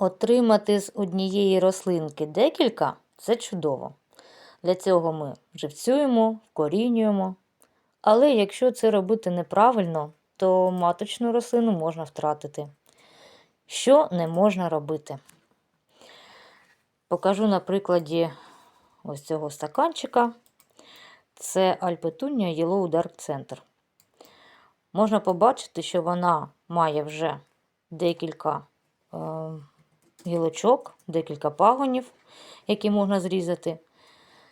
Отримати з однієї рослинки декілька це чудово. Для цього ми живцюємо, вкорінюємо. Але якщо це робити неправильно, то маточну рослину можна втратити. Що не можна робити? Покажу на прикладі ось цього стаканчика. Це Альпетунія Yellow Dark Center. Можна побачити, що вона має вже декілька е, гілочок, декілька пагонів, які можна зрізати.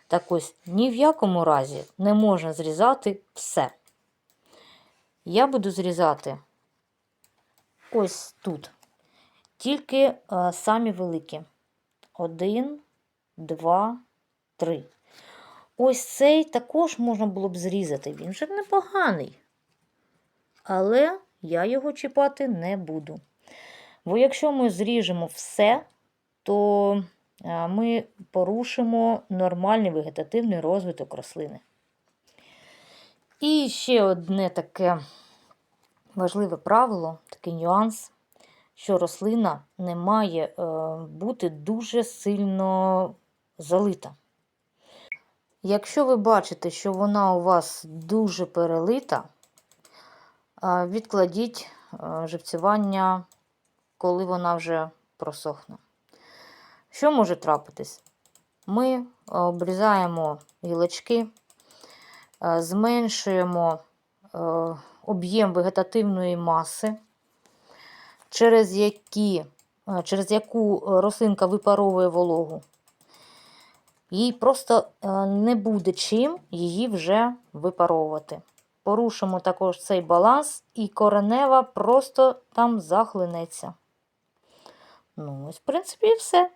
Так ось ні в якому разі не можна зрізати все. Я буду зрізати ось тут. Тільки е, самі великі. Один, два, три. Ось цей також можна було б зрізати. Він вже непоганий. Але я його чіпати не буду. Бо якщо ми зріжемо все, то е, ми порушимо нормальний вегетативний розвиток рослини. І ще одне таке важливе правило, такий нюанс, що рослина не має е, бути дуже сильно залита. Якщо ви бачите, що вона у вас дуже перелита, е, відкладіть живцювання, коли вона вже просохне. Що може трапитись? Ми обрізаємо гілочки, е, зменшуємо е, об'єм вегетативної маси, через, які, е, через яку рослинка випаровує вологу. Їй просто не буде чим її вже випаровувати. Порушимо також цей баланс, і коренева просто там захлинеться. Ну, ось, в принципі, і все.